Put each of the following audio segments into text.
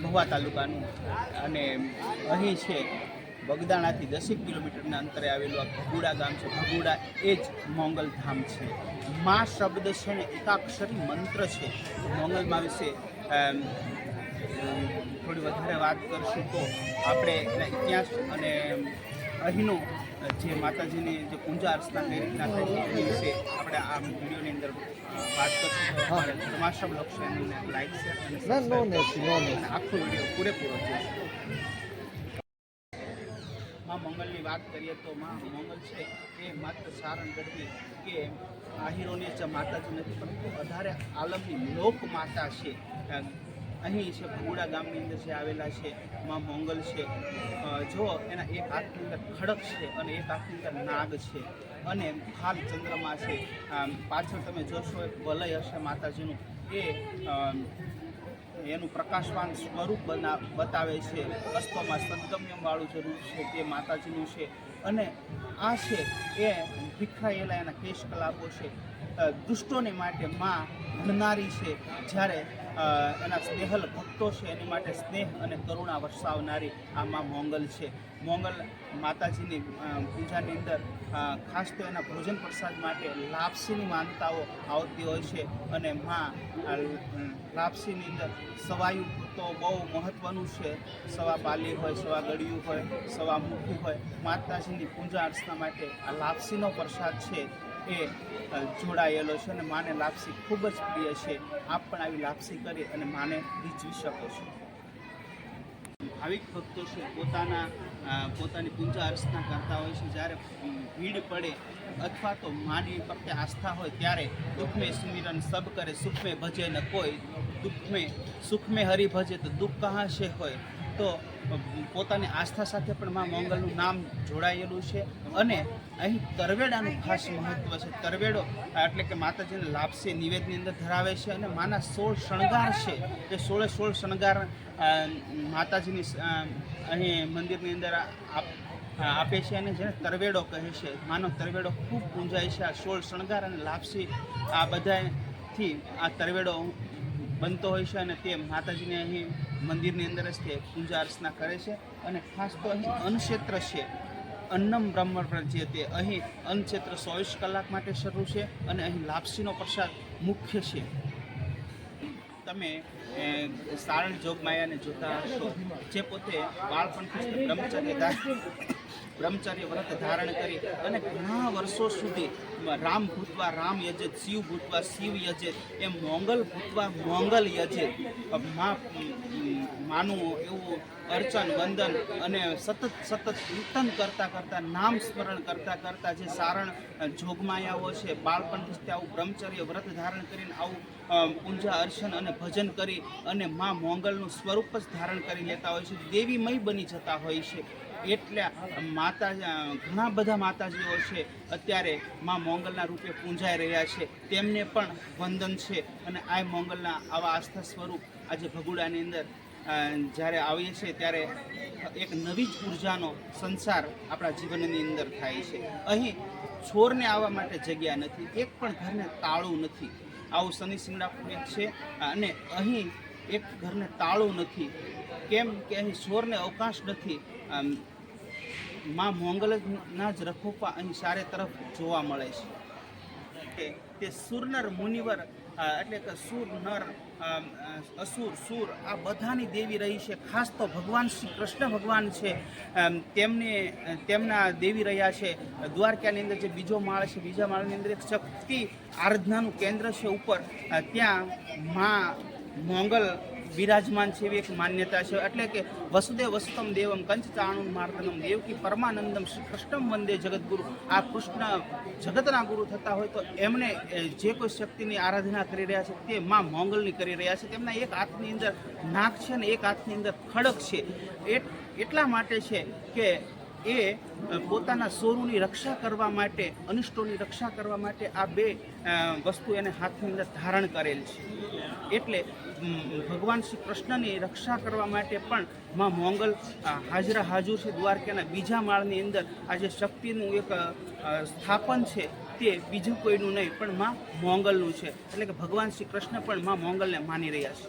મહુવા તાલુકાનું અને અહીં છે બગદાણાથી દસેક કિલોમીટરના અંતરે આવેલું આ ભગુડા ગામ છે. ભગુડા એ જ મોંગલ ધામ છે. મા શબ્દ છે ને એકાક્ષરી મંત્ર છે. મોંગલમાં વિશે થોડી વધારે વાત કરશું તો આપણે એના ઇતિહાસ અને અહીંનું જે માતાજીની જે પૂજા અર્ચના કઈ રીતના થાય છે એ વિશે આપણે આ વિડીયોની અંદર વાત કરશું. અમારે તમાશા લાઈક શેર અને આખો વીડિયો પૂરેપૂરો છે માં મંગલની વાત કરીએ તો માં મંગલ છે એ માત્ર સારણ ગઢવી કે આહિરોની જે માતાજી નથી પરંતુ વધારે આલમની લોક માતા છે. અહીં છે, ભગુડા ગામની અંદર જે આવેલા છે, માં મોંગલ છે. જો એના એક હાથની અંદર ખડક છે અને એક હાથની અંદર નાગ છે અને હાલ ચંદ્રમા છે. પાછળ તમે જોશો એક વલય હશે માતાજીનું. એ એનું પ્રકાશવાન સ્વરૂપ બના, બતાવે છે. અસ્તોમાં સદગમ્યમવાળું જે રૂપ છે તે માતાજીનું છે. અને આ છે, એ વિખરાયેલા એના કેશ કલાપો છે દુષ્ટોને માટે માં ભણનારી છે. જ્યારે એના સ્નેહલ ભક્તો છે, એની માટે સ્નેહ અને કરુણા વરસાવનારી આ મા મોંગલ છે. મોંગલ માતાજીની પૂજાની અંદર ખાસ તો એના ભોજન પ્રસાદ માટે લાપસીની માનતાઓ આવતી હોય છે અને માં લાપસીની અંદર સવાયું તો બહુ મહત્ત્વનું છે. સવા બાલી હોય, સવા ગળિયું હોય, સવા મુખી હોય. માતાજીની પૂજા અર્ચના માટે આ લાપસીનો પ્રસાદ છે. એ જોડાયેલો છે અને માને લાપસી ખૂબ જ પ્રિય છે. આપ પણ આવી લાપસી કરી અને માને રીઝવી શકો છો. ભાવિક ભક્તો છે, પોતાના પોતાની પૂજા અર્ચના કરતા હોય છે. જ્યારે ભીડ પડે અથવા તો માની પ્રત્યે આસ્થા હોય ત્યારે દુઃખમે સુમિરન સબ કરે, સુખમે ભજે ન કોઈ, દુઃખમે, સુખમે હરિ ભજે તો દુઃખ કહા છે હોય? તો પોતાની આસ્થા સાથે પણ મા મોંગલનું નામ જોડાયેલું છે. અને અહીં તરવેડાનું ખાસ મહત્વ છે. તરવેડો એટલે કે માતાજીને લાપસી નિવેદની અંદર ધરાવે છે અને માના સોળ શણગાર છે. એ સોળે સોળ શણગાર માતાજીની અહીં મંદિરની અંદર આપે છે અને જેને તરવેડો કહે છે. માનો તરવેડો ખૂબ પૂંજાય છે. આ સોળ શણગાર અને લાપસી આ બધાથી આ તરવેડો બનતો હોય છે અને તે માતાજીને અહીં મંદિરની અંદર જ તે પૂજા અર્ચના કરે છે અને ખાસ તો અહીં અન્નક્ષેત્ર છે. અન્નમ બ્રહ્મ જે તે અહીં અન્નક્ષેત્ર ચોવીસ કલાક માટે શરૂ છે અને અહીં લાપસીનો પ્રસાદ મુખ્ય છે. તમે સારણ જોગમાયાને જોતા હશો. જે પોતે બાળપણથી બ્રહ્મચર્ય બ્રહ્મચર્ય વ્રત ધારણ કરી અને ઘણા વર્ષો સુધી રામ ભૂતવા, રામ યજેત, શિવ ભૂતવા, શિવ યજેત એ મોંગલ ભૂતવા, મોંગલ યજેત. માનું એવું અર્ચન, વંદન અને સતત સતત કીર્તન કરતાં કરતાં, નામ સ્મરણ કરતાં કરતાં જે સારણ જોગમાયાઓ છે બાળપણથી આવું બ્રહ્મચર્ય વ્રત ધારણ કરીને આવું પૂજા, અર્ચન અને ભજન કરી અને મા મોંગલનું સ્વરૂપ જ ધારણ કરી લેતા હોય છે. દેવીમય બની જતા હોય છે. એટલે માતા ઘણા બધા માતાજીઓ છે. અત્યારે મા મોંગલના રૂપે પૂંજાઈ રહ્યા છે. તેમને પણ વંદન છે અને આ મોંગલના આવા આસ્થા સ્વરૂપ આજે ભગુડાની અંદર જ્યારે આવીએ છીએ ત્યારે એક નવી જ ઉર્જાનો સંસાર આપણા જીવનની અંદર થાય છે. અહીં છોરને આવવા માટે જગ્યા નથી. એક પણ ઘરને તાળું નથી. આવું શનિ એક છે. અને અહીં એક ઘરને તાળું નથી. કેમ કે અહીં સોરને અવકાશ નથી. માં મોંગલના જ રખોપા અહીં ચારે તરફ જોવા મળે છે. તે સુરનર મુનિવર એટલે કે સુર, નર અસુર, સુર, આ બધાની દેવી રહી છે. ખાસ તો ભગવાન શ્રી કૃષ્ણ ભગવાન છે. તેમને તેમના દેવી રહ્યા છે. દ્વારકાની અંદર જે બીજો માળ છે, બીજા માળની અંદર એક શક્તિ આરાધનાનું કેન્દ્ર છે ઉપર. ત્યાં મા મોંગલ બિરાજમાન છે એવી એક માન્યતા છે. એટલે કે વસુદેવ વસુતમ દેવમ કંચચાણું માર્દનમ દેવકી પરમાનંદમ શ્રી કૃષ્ણમ વંદે જગતગુરુ આ કૃષ્ણ જગતના ગુરુ થતા હોય તો એમને જે કોઈ શક્તિની આરાધના કરી રહ્યા છે તે માં મોંગલની કરી રહ્યા છે. તેમના એક હાથની અંદર નાક છે ને એક હાથની અંદર ખડક છે. એટ- એટલા માટે છે કે એ પોતાના સોરુની રક્ષા કરવા માટે, અનિષ્ટોની રક્ષા કરવા માટે આ બે વસ્તુ એને હાથની અંદર ધારણ કરેલ છે. એટલે ભગવાન શ્રી કૃષ્ણની રક્ષા કરવા માટે પણ માં મોંગલ હાજરા હાજુર છે દ્વારકાના બીજા માળની અંદર આ જે શક્તિનું એક સ્થાપન છે તે બીજું કોઈનું નહીં, પણ માં મોંગલનું છે. એટલે કે ભગવાન શ્રી કૃષ્ણ પણ માં મોંગલને માની રહ્યા છે.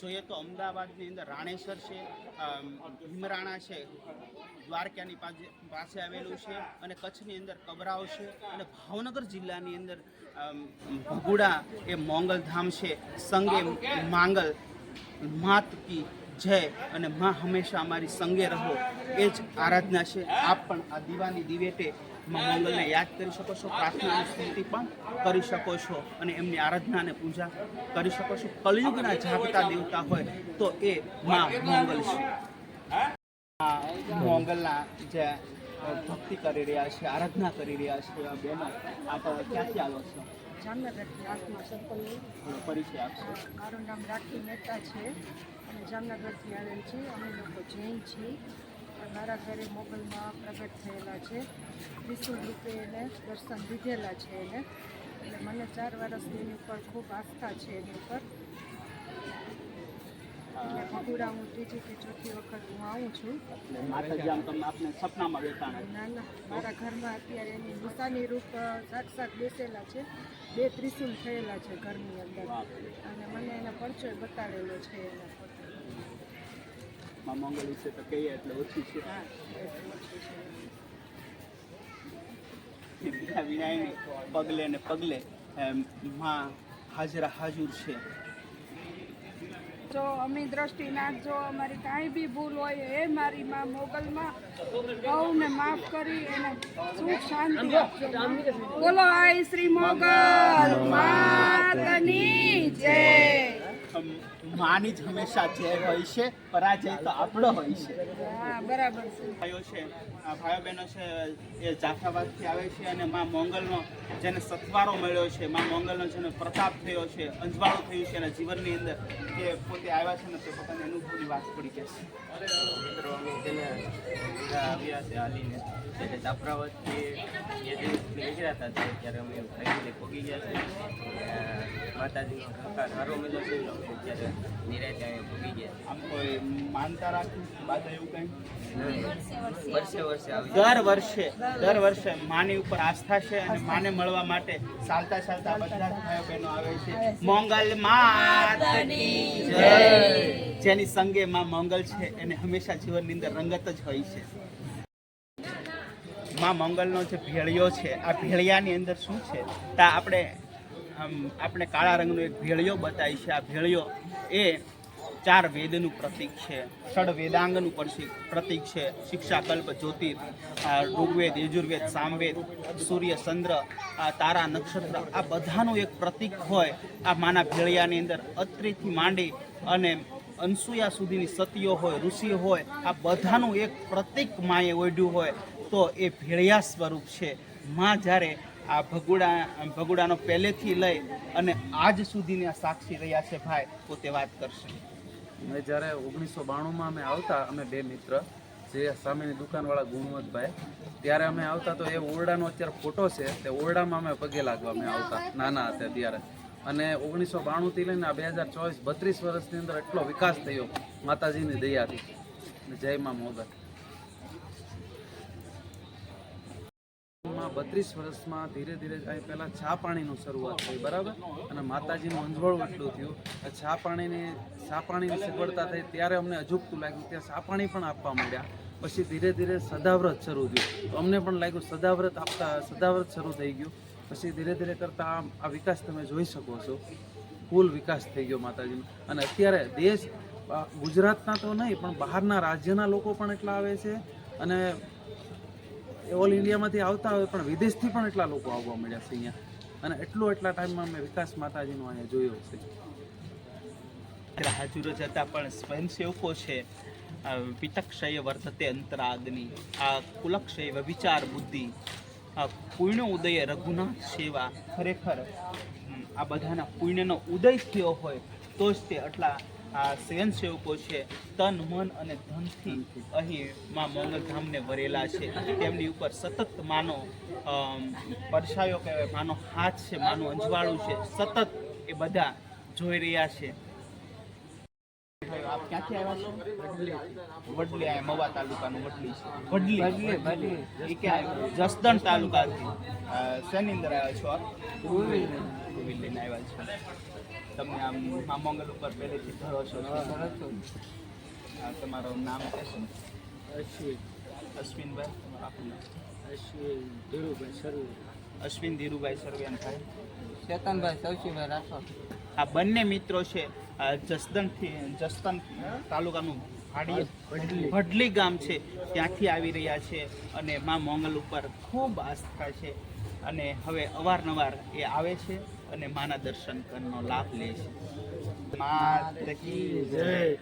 જોઈએ તો અમદાવાદની અંદર રાણેસર છે ભીમરાણા છે, દ્વારકાની પાસે આવેલું છે અને કચ્છની અંદર કબરાવ છે અને ભાવનગર જિલ્લાની અંદર ભગુડા એ મોંગલધામ છે. સંગે માંગલ, માત કી જય અને માં હંમેશા અમારી સંગે રહો. એ જ આરાધના છે. આપ પણ આ દીવાની દિવેટે મંગલને યાદ કરી શકો છો પ્રાર્થના સ્તુતિ પણ કરી શકો છો અને એમની આરાધના અને પૂજા કરી શકો છો. કલયુગના જાગતા દેવતા હોય તો એ માં મંગલ છે. મંગલના જે ભક્તિ કરી રહ્યા છે આરાધના કરી રહ્યા છે આ બહેનો આપ ક્યાંથી આવો છો? જામનગરથી આત્મા સર્કલની પરિચય આપશો. મારું નામ રાખી મહેતા છે. અને જામનગરથી આવેલ છે અમે લોકો જૈન છીએ. મારા ઘરે મોગલમાં પ્રગટ થયેલા છે. ત્રિશુલ રૂપે એને દર્શન લીધેલા છે એને. એટલે મને ચાર વર્ષની એની ઉપર ખૂબ આસ્થા છે એની ઉપર. ભગુડા હું ત્રીજી કે ચોથી વખત હું આવું છું. માતાજી આમ તમને આપને સપનામાં બેઠાણા ના ના મારા ઘરમાં અત્યારે એની નિશાની રૂપ સાક્ષાત બેસેલા છે. બે ત્રિશુલ થયેલા છે ઘરની અંદર. અને મને એનો પરચય બતાડેલો છે એના પોતે માં મંગલ વિશે તો કહીએ એટલે ઓછી છે. છે બીજા વિનાયની પગલે ને પગલે માં હાજરા હાજુર છે. જો અમી દ્રષ્ટિ નાખજો અમારી કાંઈ બી ભૂલ હોય એ મારી માં મોગલમાં બહુને માફ કરી એને સુખ શાંતિ આપજો. બોલો આઈ શ્રી મોગલ માતની જય. માની જ હંમેશા જય હોય છે પરાજય તો આપણો હોય છે. બરાબર ભાઈઓ છે આ ભાઈઓ બહેનો છે એ જાફરાબાદથી આવે છે અને માં મોંગલનો જેને સથવારો મળ્યો છે માં મોંગલનો જેને પ્રતાપ થયો છે અંજવાળું થયું છે એના જીવનની અંદર કે પોતે આવ્યા છે ને તે પોતાની અનુભવની વાત પડી જશે મિત્રો અમે તેને આવ્યા છે હાલીને એટલે જાફરાબાદથી જે દિવસ નીકળ્યા હતા ત્યારે અમે ફરીને પહોંચી ગયા છે. માતાજીનો સહકાર સારો મળ્યો છે. નિરાતે અહીંયા ગયા. આમ કોઈ માનતા રાખી બાદ એવું કંઈ? વર્ષે વર્ષે. દર વર્ષે દર વર્ષે માની ઉપર આસ્થા છે અને માને મળવા માટે ચાલતા ચાલતા બધા ભાઈઓ બહેનો આવે છે. મોંગલ માતની જય. જેની સંગે માં મંગલ છે એને હંમેશા જીવનની અંદર રંગત જ હોય છે. માં મંગલનો જે ભેળિયો છે આ ભેળિયાની અંદર શું છે? તા આપણે આમ આપણે કાળા રંગનો એક ભેળિયો બતાવી છે. આ ભેળિયો એ ચાર વેદનું પ્રતીક છે. ષડ વેદાંગનું પણ પ્રતીક છે. શિક્ષા કલ્પ જ્યોતિર ઋગ્વેદ, યજુર્વેદ, સામવેદ, સૂર્ય, ચંદ્ર તારા નક્ષત્ર, આ બધાનું એક પ્રતીક હોય આ માના ભેળિયાની અંદર. અત્રિથી માંડી અને અનસુયા સુધીની સતીઓ હોય ઋષિ હોય, આ બધાનું એક પ્રતીક માએ ઓઢ્યું હોય, તો એ ભેળિયા સ્વરૂપ છે. માં જ્યારે આ ભગુડા ભગુડાનો પહેલેથી લઈ અને આજ સુધીની આ સાક્ષી રહ્યા છે ભાઈ, પોતે વાત કરશે. અમે જ્યારે ઓગણીસો બાણુંમાં અમે આવતા, અમે બે મિત્ર, જે સામેની દુકાનવાળા ગુણવંતભાઈ, ત્યારે અમે આવતા તો એ ઓરડાનો અત્યારે ફોટો છે, તે ઓરડામાં અમે પગે લાગવા અમે આવતા, નાના હતા ત્યારે. અને ઓગણીસો બાણુંથી લઈને આ બે હજાર ચોવીસ, બત્રીસ વર્ષની અંદર એટલો વિકાસ થયો માતાજીની દયાથી. જય મા મોગલ માં બત્રીસ વર્ષમાં ધીરે ધીરે અહીં પહેલાં ચા પાણીનું શરૂઆત થઈ, બરાબર? અને માતાજીનું અંજવળ એટલું થયું. ચા પાણીની ચા પાણીની સગવડતા થઈ, ત્યારે અમને અજુગતું લાગ્યું. ત્યાં ચા પાણી પણ આપવા માંડ્યા. પછી ધીરે ધીરે સદાવ્રત શરૂ થયું. તો અમને પણ લાગ્યું સદાવ્રત આપતા, સદાવ્રત શરૂ થઈ ગયું. પછી ધીરે ધીરે કરતાં આ આ વિકાસ તમે જોઈ શકો છો. ફૂલ વિકાસ થઈ ગયો માતાજીનો. અને અત્યારે દેશ ગુજરાતના તો નહીં, પણ બહારના રાજ્યના લોકો પણ એટલા આવે છે. અને ઓલ ઇન્ડિયામાંથી આવતા હોય, પણ વિદેશથી પણ એટલા લોકો આવવા મળ્યા છે અહીંયા. અને એટલો એટલા ટાઈમમાં મેં વિકાસ માતાજીનો અહીંયા જોયો છે. હાજર હતા, પણ સ્વયંસેવકો છે. વિતક્ષય વર્તતે અંતરાગ્નિ. આ કુલક્ષય વિચાર બુદ્ધિ. આ પુણ્ય ઉદય રઘુનાથ સેવા. ખરેખર આ બધાના પુણ્યનો ઉદય થયો હોય, તો જ તે આટલા આ સ્વયંસેવકો છે, તન, મન અને ધનથી અહીં માં મોંગલધામને વરેલા છે. તેમની ઉપર સતત માનો પરસાયો કહેવાય, માનો હાથ છે, માનું અંજવાળું છે. સતત એ બધા જોઈ રહ્યા છે. આપ ક્યાંથી આવ્યા છો? વડલી. આ મવા તાલુકાનું વડલી છે. વડલી. વડલી એ ક્યાં જસદણ તાલુકાથી. શેની અંદર આવ્યા છો આપ? ટુ વ્હીલ લઈને આવ્યા છો. તમને આમ મા મંગલ ઉપર પહેલેથી ભરોસો છો? આ તમારું નામ કહેશો ને? અશ્વિનભાઈ અશ્વિન ધીરુભાઈ સર્વે. અશ્વિન ધીરુભાઈ સર્વેનભાઈ ચેતનભાઈ સૌશીભાઈ રાઠોડ. આ બંને મિત્રો છે. જસદણથી જસદણ તાલુકાનું ભડલી. ગામ છે. ત્યાંથી આવી રહ્યા છે અને મા મોંગલ ઉપર ખૂબ આસ્થા છે. અને હવે અવારનવાર એ આવે છે અને માના દર્શન કરનો લાભ લે છે. મા જય.